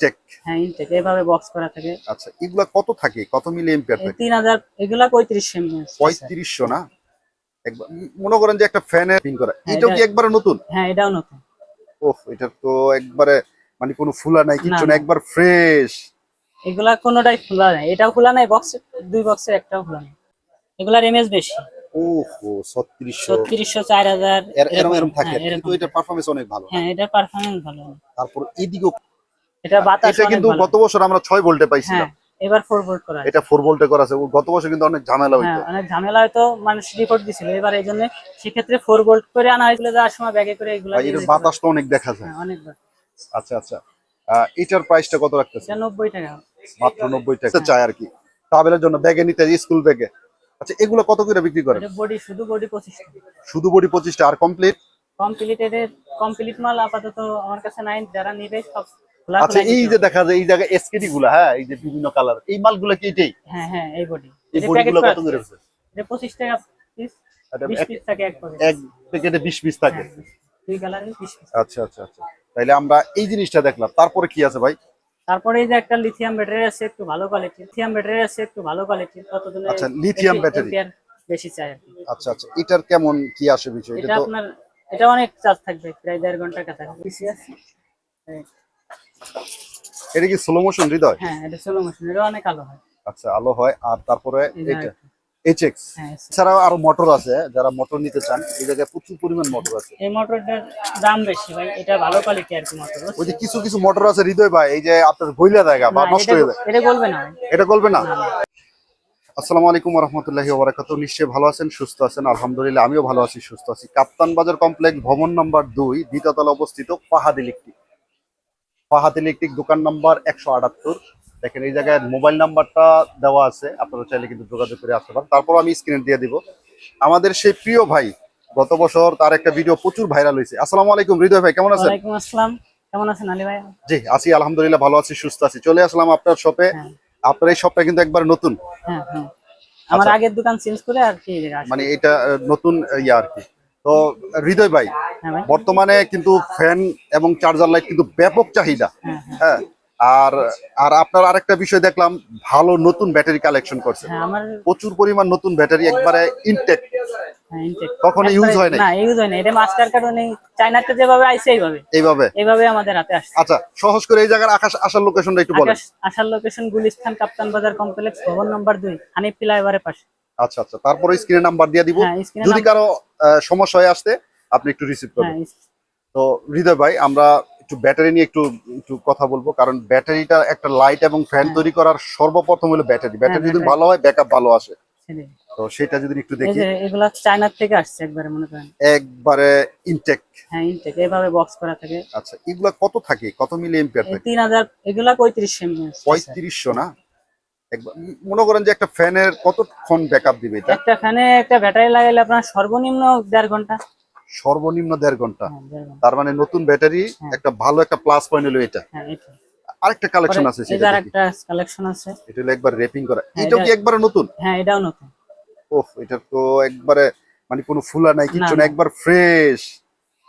Take হ্যাঁ intact এইভাবে box করা থাকে। আচ্ছা এগুলা কত থাকে? কত মিলি এম্পিয়ার থাকে? তিন হাজার এগুলা পঁয়ত্রিশশো পঁয়ত্রিশশো না? একবার মনে করেন যে একটা ফ্যানের পিন করা। হ্যাঁ, এটাও কি এটা- একবারে নতুন? হ্যাঁ এটাও নতুন। ওহ এটা তো একবারে মানে কোনো ফুলা নাই কিচ্ছু না। একবার ফ্রেশ এগুলা কোনোটাই খোলা নাই। এটাও খোলা নাই বক্স দুই বক্সের একটাও খোলা নাই। এগুলার এমএস বেশি। ওহো ছত্রিশশো। ছত্রিশশো চার হাজার এরম এরম থাকে। হ্যাঁ, কিন্তু এটা পারফরমেন্স অনেক ভালো। হ্যাঁ এটা পারফরমেন্স ভালো। তারপর এদিকেও এটা বাতাস এটা কিন্তু গত বছর আমরা ছয় ভোল্টে পাইছিলাম। হ্যাঁ এবার ফোর ভোল্ট করা আছে। এটা ফোর ভোল্টে করা আছে। গত বছর কিন্তু অনেক ঝামেলা হইতো। হ্যাঁ অনেক ঝামেলা হয়তো মানুষ রিপোর্ট দিছিল। এবার এই জন্য সেক্ষেত্রে ফোর ভোল্ট করে আনা হয়েছিল যাওয়ার সময় ব্যাগে করে এগুলো এর বাতাসটা অনেক দেখা যায়। হ্যাঁ অনেকবার আচ্ছা আচ্ছা। এটার প্রাইসটা কত রাখতেছে এটা নব্বই টাকা। মাত্র নব্বই টাকা। চাই আর কি। ট্রাভেলের জন্য ব্যাগে নিতে স্কুল ব্যাগে আচ্ছা এগুলো কত করে বিক্রি করেন? এটা বডি শুধু বডি পঁচিশ টাকা। শুধু বডি পঁচিশটা আর কমপ্লিট কমপ্লিটেড কমপ্লিট মাল আপাতত আমার কাছে নাই। যারা নিবে সব আচ্ছা এই যে দেখা যায় এই জায়গায় এসকেডি গুলা হ্যাঁ এই যে বিভিন্ন কালার এই মালগুলো কি এটাই? হ্যাঁ হ্যাঁ এই বডি এই বডি গুলো কত করে আছে? এটা পঁচিশ টাকা পিস এটা বিশ এক- পিস থাকে এক প্যাকেট এক প্যাকেটে বিশ পিস থাকে। দুই কালারের বিশ পিস আচ্ছা আচ্ছা আচ্ছা। তাইলে আমরা এই জিনিসটা দেখলাম। তারপরে কি আছে ভাই? তারপরে এই যে একটা লিথিয়াম ব্যাটারি আছে একটু ভালো কোয়ালিটি লিথিয়াম ব্যাটারি আছে একটু ভালো কোয়ালিটি ততদিনে আচ্ছা, lithium battery। বেশি চাই আর আচ্ছা আচ্ছা এটার কেমন কি আসে বিষয়? এটা এটা তো আপনার এটা অনেক চার্জ থাকবে প্রায় দেড় ঘণ্টার কাছাকাছি। বেশি আছে? এটা কি স্লো মোশন হৃদয়? হ্যাঁ এটা স্লো মোশন এটা অনেক আলো হয়। আচ্ছা আলো হয় আর তারপরে এটা এইচএক্স হ্যাঁ এছাড়াও আরও মোটর আছে যারা মোটর নিতে চান এই জায়গায় প্রচুর পরিমাণ মোটর আছে। এই মোটরটার দাম বেশি ভাই এটা ভালো কোয়ালিটি আর কি মোটর ওই যে কিছু কিছু মোটর আছে হৃদয় ভাই এই যে আপনার গইলা জায়গা বা নষ্ট হয়ে যায়। এটা বলবে না এটা বলবে না? আসসালামু আলাইকুম রহমতুল্লাহি ওবরাকাত নিশ্চয়ই ভালো আছেন সুস্থ আছেন আলহামদুলিল্লাহ আমিও ভালো আছি সুস্থ আছি। কাপ্তান বাজার কমপ্লেক্স ভবন নাম্বার দুই দ্বিতীয়তলা অবস্থিত ফাহাদ ইলেকট্রিক ফাহাদ ইলেকট্রিক দোকান নাম্বার একশো আটাত্তর। দেখেন এই জায়গায় মোবাইল নাম্বারটা দেওয়া আছে। আপনারা চাইলে কিন্তু যোগাযোগ করে আসতে পারেন। তারপর আমি স্ক্রিনে দিয়ে দিব। আমাদের সেই প্রিয় ভাই গত বছর তার একটা ভিডিও প্রচুর ভাইরাল হয়েছে। আসসালামু আলাইকুম হৃদয় ভাই কেমন আছেন? ওয়ালাইকুম আসসালাম। কেমন আছেন আলী ভাই? জি আছি আলহামদুলিল্লাহ ভালো আছি সুস্থ আছি। চলে আসলাম আপনার শপে হ্যাঁ। আপনার এই শপটা কিন্তু একবার নতুন। হ্যাঁ হ্যাঁ। আমার আচ্ছা। আগের দোকান চেঞ্জ করে আর কি মানে এটা নতুন ইয়া আর কি। তো হৃদয় ভাই বর্তমানে কিন্তু ফ্যান এবং চার্জার লাইট কিন্তু ব্যাপক চাহিদা। হ্যাঁ হ্যাঁ। হ্যাঁ আর আর আপনার আরেকটা বিষয় দেখলাম ভালো নতুন ব্যাটারি কালেকশন করছে। হ্যাঁ প্রচুর পরিমাণ নতুন ব্যাটারি একবারে ইনটেক হ্যাঁ কখনো ইউজ হয় না ইউজ হয় না এটা মাস্টার কার্ড নেই। চাইনাতে যেভাবে আইছে এইভাবে। এইভাবে? এইভাবে আমাদের হাতে আসছে। আচ্ছা সহজ করে এই জায়গার আকাশ আসার লোকেশনটা একটু বলেন। আসার লোকেশন গুলিস্তান কাপ্তান বাজার কমপ্লেক্স ভবন নাম্বার দুই হানিফ ফ্লাইওভারের পাশে। আচ্ছা আচ্ছা তারপরে স্ক্রিনে নাম্বার দিয়ে দিব। হ্যাঁ যদি কারও সমস্যা হয়ে আসতে আপনি একটু রিসিভ করবেন হ্যাঁ তো হৃদয় ভাই আমরা একটু ব্যাটারি নিয়ে একটু একটু কথা বলব কারণ ব্যাটারিটা একটা লাইট এবং ফ্যান তৈরি করার সর্বপ্রথম হলো ব্যাটারি ব্যাটারি যদি ভালো হয় ব্যাকআপ ভালো আসে। তো সেটা যদি একটু দেখি। এগুলা চায়নার থেকে আসছে একবারে মনে করেন। একবারে ইনটেক হ্যাঁ ইনটেক এইভাবে বক্স করা থাকে। আচ্ছা এগুলা কত থাকে? কত মিলি এম্পিয়ার থাকে? তিন হাজার এগুলা পঁয়ত্রিশশো এমএস পঁয়ত্রিশশো না? একবার মনে করেন যে একটা ফ্যানের কতক্ষণ ব্যাকআপ দিবে এটা? একটা ফ্যানে একটা ব্যাটারি লাগাইলে আপনার সর্বনিম্ন দেড় ঘণ্টা। সর্বনিম্ন দেড় ঘণ্টা। হ্যাঁ দেড় ঘণ্টা। তার মানে নতুন ব্যাটারি হ্যাঁ। একটা ভালো একটা প্লাস পয়েন্ট হলো এটা। হ্যাঁ আরেকটা কালেকশন আছে সেটা যার একটা কালেকশন আছে। এটা হলো একবার রেপিং করা। এটাও কি এটা- একবারে নতুন? হ্যাঁ এটাও নতুন। ওহ এটা তো একবারে মানে কোনো ফুলা নাই কিচ্ছু না। একবার ফ্রেশ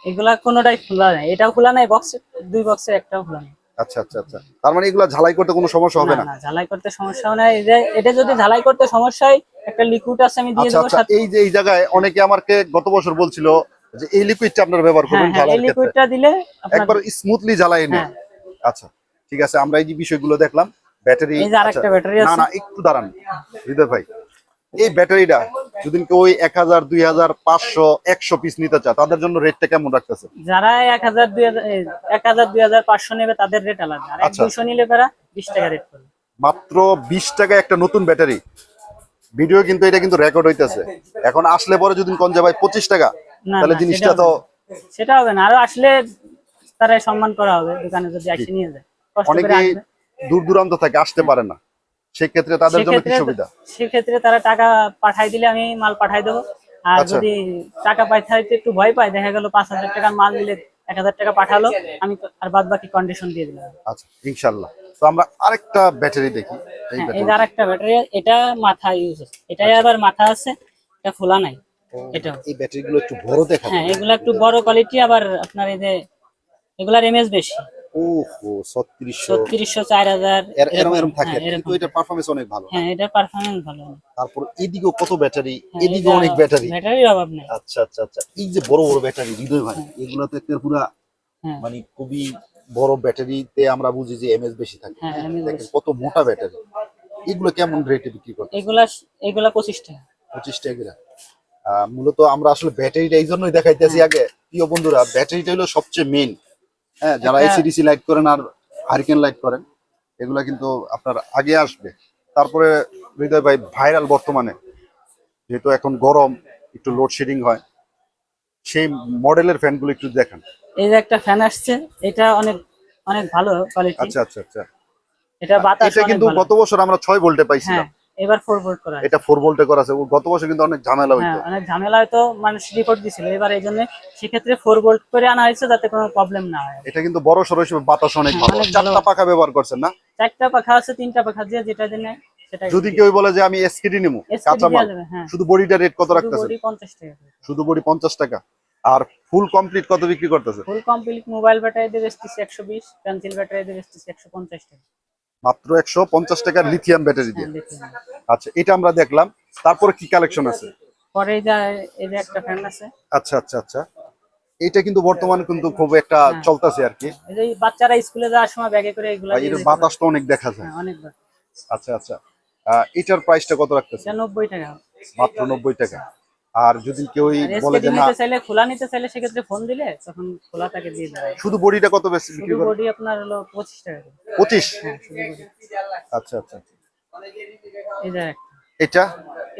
এগুলা কোনোটাই খোলা নাই। এটাও খোলা নাই বক্স দুই বক্সের একটাও খোলা নাই। আচ্ছা আচ্ছা আচ্ছা। তার মানে এগুলা ঝালাই করতে কোনো সমস্যা হবে না না? ঝালাই করতে সমস্যা হয় না। এটা যদি ঝালাই করতে সমস্যা হয় একটা লিকুইড আছে আমি দিয়ে আচ্ছা দেবো আচ্ছা এই যে এই জায়গায় অনেকে আমাকে গত বছর বলছিল যে এই লিকুইডটা আপনারা ব্যবহার হ্যাঁ করবেন হ্যাঁ ক্ষেত্রে। লিকুইডটা দিলে একবার স্মুথলি জ্বালাই নেয় হ্যাঁ। আচ্ছা ঠিক আছে আমরা এই যে বিষয়গুলো দেখলাম ব্যাটারি এই যে আরেকটা ব্যাটারি না আছে। না একটু দাঁড়ান হৃদয় ভাই। এই ব্যাটারিটা যদি কেউ এক হাজার দুই হাজার পাঁচশো একশো পিস নিতে চায় তাদের জন্য রেটটা কেমন রাখতেছে? যারা এক হাজার দুই এক হাজার দুই হাজার পাঁচশো নেবে তাদের রেট আলাদা। আর আচ্ছা। নিলে তারা বিশ টাকা রেট করবে। মাত্র বিশ টাকায় একটা নতুন ব্যাটারি ভিডিও কিন্তু এটা কিন্তু রেকর্ড হইতেছে। এখন আসলে পরে যদি কোন ভাই পঁচিশ টাকা না তাহলে জিনিসটা সেটা তো হবে না। সেটা হবে না। আরও আসলে তারাই সম্মান করা হবে দোকানে যদি আসে নিয়ে যায়। আসবে। দূর দূরান্ত থেকে আসতে পারে না। সেক্ষেত্রে তাদের জন্য কি সুবিধা? সেক্ষেত্রে তারা টাকা পাঠাই দিলে আমি মাল পাঠাই দেবো। আর আচ্ছা। যদি টাকা পাঠাইতে একটু ভয় পায় দেখা গেল পাঁচ হাজার টাকার মাল দিলে এক হাজার টাকা পাঠালো আমি আর বাদ বাকি কন্ডিশন দিয়ে দিলাম। আচ্ছা ইনশাল্লাহ তো আমরা আরেকটা ব্যাটারি দেখি। এই হ্যাঁ, আরেকটা ব্যাটারি এটা মাথা ইউজ এটাই আবার মাথা আছে এটা খোলা নাই। এটা। এই ব্যাটারিগুলো একটু বড় দেখা হ্যাঁ এগুলা একটু বড় কোয়ালিটি আবার আপনার এই যে এগুলার এমএস বেশি। ওহো ছত্রিশশো। ছত্রিশশো চার হাজার। এর- এরম এরম থাকে। হ্যাঁ, কিন্তু এটা পারফরমেন্স অনেক ভালো হ্যাঁ এটা পারফরমেন্স ভালো। তারপর এদিকেও কত ব্যাটারি? হ্যাঁ, অনেক ব্যাটারি। ব্যাটারির অভাব নেই। আচ্ছা আচ্ছা আচ্ছা। এই যে বড় বড় ব্যাটারি হৃদয় ভাই এগুলো তো একটা পুরা মানে খুবই বড় ব্যাটারিতে আমরা বুঝি যে এমএস বেশি থাকে। দেখেন কত মোটা ব্যাটারি। এগুলো কেমন রেটে বিক্রি করে এগুলা এগুলা টাকা। মূলত আমরা আসলে ব্যাটারিটা এই জন্যই দেখাইতেছি আগে। প্রিয় বন্ধুরা ব্যাটারিটা হলো সবচেয়ে মেইন হ্যাঁ যারা এসিডিসি লাইট করেন আর হারিকেন লাইট করেন এগুলা কিন্তু আপনার আগে আসবে। তারপরে হৃদয় ভাই ভাইরাল বর্তমানে। যেহেতু এখন গরম একটু লোডশেডিং হয়। সেই মডেলের ফ্যানগুলো একটু দেখান। এই যে একটা ফ্যান আসছে এটা অনেক অনেক ভালো কোয়ালিটি আচ্ছা আচ্ছা আচ্ছা। এটা বাতাস এটা কিন্তু গত বছর আমরা ছয় ভোল্টে হ্যাঁ। পাইছিলাম এবার ফোর ভোল্ট করা এটা ফোর ভোল্টে করা আছে। গত বছর কিন্তু অনেক ঝামেলা হ্যাঁ হইতো। অনেক ঝামেলা হয়তো মানুষ রিপোর্ট দিছিল। এবার এই জন্য সেক্ষেত্রে ফোর ভোল্ট করে আনা হয়েছে যাতে কোনো প্রবলেম না হয়। এটা কিন্তু বড় সড়ো হিসেবে বাতাস অনেক হ্যাঁ, ভালো। চারটা পাখা ব্যবহার করছেন না? চারটা পাখা আছে তিনটা পাখা দিয়ে যেটা দিনে যদি কেউ বলে যে আমি এসকিডি নিবো কাঁচা মাল হ্যাঁ। শুধু বডিটা রেট কত টাকা শুধু বডি পঞ্চাশ টাকা। আর ফুল কমপ্লিট কত বিক্রি করতেছে ফুল কমপ্লিট মোবাইল ব্যাটারি দিয়ে বেচতেছি একশো বিশ পেন্সিল ব্যাটারি দিয়ে বেচতেছি একশো পঞ্চাশ টাকা। মাত্র একশো পঞ্চাশ টাকার লিথিয়াম ব্যাটারি দিয়ে। আচ্ছা এটা আমরা দেখলাম। তারপরে কি কালেকশন আছে? পরে এই যে একটা ফ্যান আছে। আচ্ছা আচ্ছা আচ্ছা। এটা কিন্তু বর্তমানে কিন্তু খুব একটা হ্যাঁ। চলতেছে আর কি। এই বাচ্চারা স্কুলে যাওয়ার সময় ব্যাগে করে এগুলো এটার যেতে বাতাসটা অনেক দেখা যায়। হ্যাঁ, অনেক আচ্ছা আচ্ছা। এটার প্রাইসটা কত রাখতেছে এটা নব্বই টাকা। মাত্র নব্বই টাকা। আর যদি কেউ বলে যে না নিতে চাইলে খোলা নিতে চাইলে সেক্ষেত্রে ফোন দিলে তখন খোলা তাকে দিয়ে হয়। শুধু বডিটা কত বেশি বিক্রি করে? বডি আপনার হলো পঁচিশ টাকা করে। পঁচিশ? হ্যাঁ শুধু body। আচ্ছা আচ্ছা। এই যে এটা?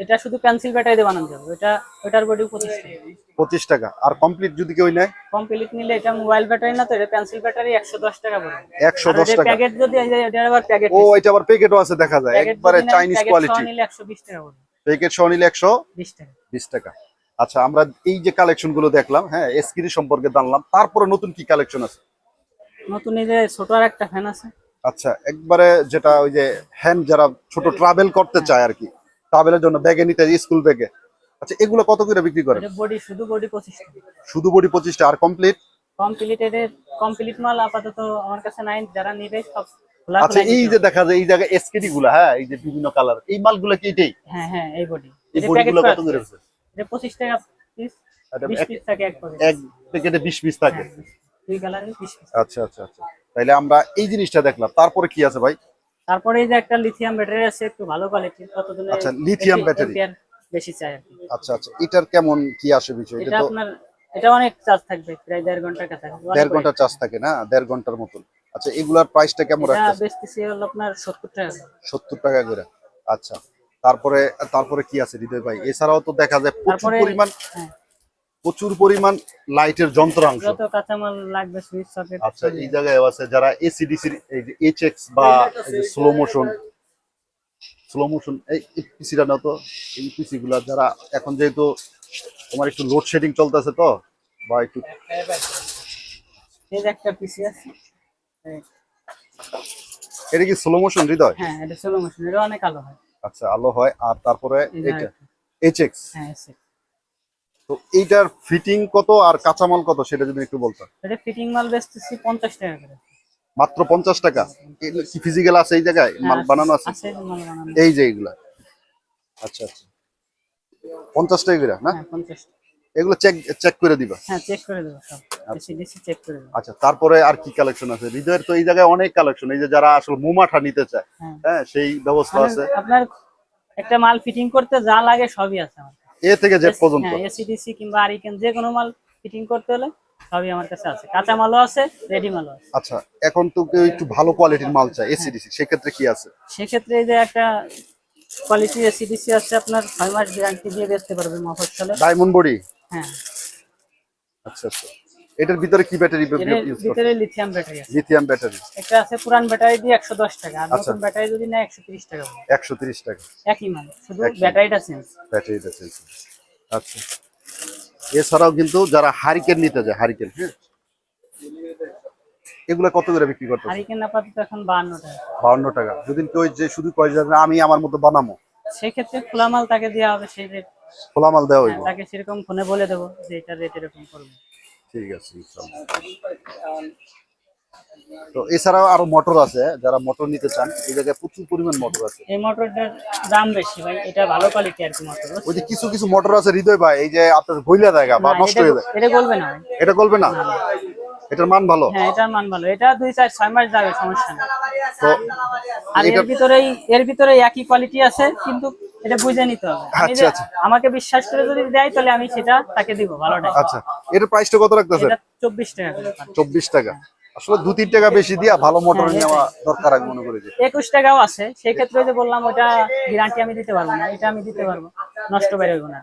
এটা শুধু পেন্সিল ব্যাটারি দিয়ে বানানো যাবে। ওটা ওটার বডি পঁচিশ টাকা। পঁচিশ টাকা। আর কমপ্লিট যদি কেউ নেয়? কমপ্লিট নিলে এটা মোবাইল ব্যাটারি না তো এটা পেন্সিল ব্যাটারি একশো দশ টাকা পড়বে। একশো দশ টাকা। প্যাকেট যদি এটার আবার প্যাকেট ও এটা আবার প্যাকেটও আছে দেখা যায়। একবারে চাইনিজ কোয়ালিটি নিলে একশো বিশ টাকা পড়বে। প্যাকেট সহ নিলে একশো? বিশ টাকা। বিশ টাকা। আচ্ছা আমরা এই যে কালেকশনগুলো দেখলাম হ্যাঁ এসকিরি সম্পর্কে জানলাম তারপরে নতুন কি কালেকশন আছে? নতুন এই যে ছোট আর একটা ফ্যান আছে। আচ্ছা একবারে যেটা ওই যে হ্যান্ড যারা ছোট ট্রাভেল করতে চায় আর কি ট্রাভেলের জন্য ব্যাগে নিতে স্কুল ব্যাগে আচ্ছা এগুলো কত করে বিক্রি এটা বডি শুধু বডি পঁচিশ টাকা। শুধু বডি পঁচিশটা আর কমপ্লিট কমপ্লিট এর কমপ্লিট মাল আপাতত আমার কাছে নাই যারা নিবে সব আচ্ছা এই যে দেখা যায় এই জায়গায় এসকেডি গুলা হ্যাঁ এই যে বিভিন্ন কালার এই মালগুলো কি এটাই? হ্যাঁ হ্যাঁ এই বডি এই এটা বডি প্যাকেটগুলো করা কত করে আছে। এটা পঁচিশ টাকা পিস এটা বিশ এক- পিস থাকে এক করে এক প্যাকেটে বিশ পিস থাকে। দুই কালারের বিশ পিস আচ্ছা আচ্ছা আচ্ছা। তাইলে আমরা এই জিনিসটা দেখলাম। তারপরে কি আছে ভাই? তারপরে এই যে একটা লিথিয়াম ব্যাটারি আছে একটু ভালো কোয়ালিটির কতজনে আচ্ছা, battery। ampere বেশি চাই আচ্ছা আচ্ছা এটার কেমন কি আসে বিষয়? এটা এটা তো আপনার এটা অনেক চার্জ থাকবে প্রায় দেড় ঘণ্টার কাছে দেড় ঘণ্টা চার্জ থাকে না? দেড় ঘণ্টার মতন। আচ্ছা এগুলার প্রাইসটা কেমন এটা রাখতেছে বেচতেছি হলো আপনার সত্তর টাকা করে। সত্তর টাকা করে। আচ্ছা তারপরে তারপরে কি আছে হৃদয় ভাই? এছাড়াও তো দেখা যায় প্রচুর পরিমাণ হ্যাঁ, প্রচুর পরিমাণ লাইটের যন্ত্রাংশ। যত কাঁচামাল লাগবে সুইচ সকেট আচ্ছা এই জায়গায় আছে যারা এসিডিসি এই যে এইচএক্স বা স্লো মোশন স্লো মোশন এই পিসিটা না তো এই পিসি গুলা যারা এখন যেহেতু তোমার একটু লোডশেডিং চলতেছে তো বা একটু এই যে একটা পিসি আছে। এটা কি স্লো মোশন হৃদয়? হ্যাঁ এটা সোলো মেশিন এটা অনেক আলো হয়। আচ্ছা আলো হয় আর তারপরে এটা এইচএক্স হ্যাঁ তো এইটার ফিটিং কত আর কাঁচামাল কত সেটা যদি একটু বলতো এটা ফিটিং মাল বেচতেছি পঞ্চাশ টাকা করে। মাত্র পঞ্চাশ টাকা? কি ফিজিক্যাল আছে এই জায়গায়? মাল হ্যাঁ, বানানো আছে? আছে মাল বানানো। এই যে এগুলা আচ্ছা আচ্ছা। পঞ্চাশ টাকা করে না? হ্যাঁ পঞ্চাশ টাকা। এগুলো চেক চেক করে দিবা। হ্যাঁ চেক করে দেবো সব। চেক করে দেবো। আচ্ছা তারপরে আর কি কালেকশন আছে? হৃদয়ের তো এই জায়গায় অনেক কালেকশন এই যে যারা আসলে মোমাঠা নিতে চায় হ্যাঁ। হ্যাঁ সেই ব্যবস্থা আছে। আপনার একটা মাল ফিটিং করতে যা লাগে সবই আছে আমার এ থেকে জেড পর্যন্ত? হ্যাঁ এসিডিসি কিংবা আরিকেন যে কোনো মাল ফিটিং করতে হলে সবই আমার কাছে আছে। কাঁচা মালও আছে রেডি মালও আছে। আচ্ছা এখন তো কেউ একটু ভালো কোয়ালিটির মাল চায় এসিডিসি সেক্ষেত্রে কি আছে? সেক্ষেত্রে এই যে একটা কোয়ালিটি এসিডিসি আছে আপনার ছয় মাস গ্যারান্টি দিয়ে বেচতে পারবে মফসলে ডায়মন্ড বডি? হ্যাঁ। আচ্ছা আচ্ছা। এটার ভিতরে কি ব্যাটারি ইউজ ভিতরে লিথিয়াম ব্যাটারি আছে। লিথিয়াম ব্যাটারি একটা আছে পুরান ব্যাটারি দিয়ে একশো দশ টাকা আর আচ্ছা। নতুন ব্যাটারি যদি একশো তিরিশ টাকা পড়বে। একশো তিরিশ টাকা। একই মাল শুধু ব্যাটারিটা চেঞ্জ ব্যাটারিটা চেঞ্জ আচ্ছা। এছাড়াও কিন্তু যারা হারিকেন নিতে যায় হারিকেন হ্যাঁ? এগুলো কত করে বিক্রি করতে হারিকেন আপাতত এখন বাহান্ন টাকা। বাউন্ন টাকা। যদি কেউ যে শুধু কয় যে আমি আমার মতো বানাবো সেক্ষেত্রে খোলা মাল তাকে দেওয়া হবে সেই রেট খোলা মাল দেওয়া হইব। হ্যাঁ, তাকে সেরকম ফোনে বলে দেবো যে এটা রেট এরকম করবে। ঠিক আছে তো এছাড়াও আরও মোটর আছে যারা মোটর নিতে চান এই জায়গায় প্রচুর পরিমাণ মোটর আছে। এই মোটরটার দাম বেশি ভাই এটা ভালো কোয়ালিটি আর কি মোটর ওই যে কিছু কিছু মোটর আছে হৃদয় ভাই এই যে আপনার গইলা জায়গা বা নষ্ট হয়ে যায়। এটা বলবে না এটা করবে না? এটার মান ভালো? হ্যাঁ এটার মান ভালো। এটা দুই চার ছয় মাস যাবে সমস্যা নেই। তো আর এর ভিতরেই এর ভিতরে একই কোয়ালিটি আছে কিন্তু এটা বুঝে নিতে হবে। আচ্ছা, আচ্ছা। আমাকে বিশ্বাস করে যদি দেয় তাহলে আমি সেটা তাকে দিব ভালোটা আচ্ছা এটার প্রাইসটা কত রাখতেছে? এটা চব্বিশ টাকা করে পার। চব্বিশ টাকা। আসলে দু তিন টাকা বেশি দিয়া ভালো মোটর হ্যাঁ, নেওয়া দরকার আমি মনে করি একুশ টাকাও আছে। সেই ক্ষেত্রে যে বললাম ওটা গ্যারান্টি আমি দিতে পারব না। এটা আমি দিতে পারব। নষ্ট বেরোবো না।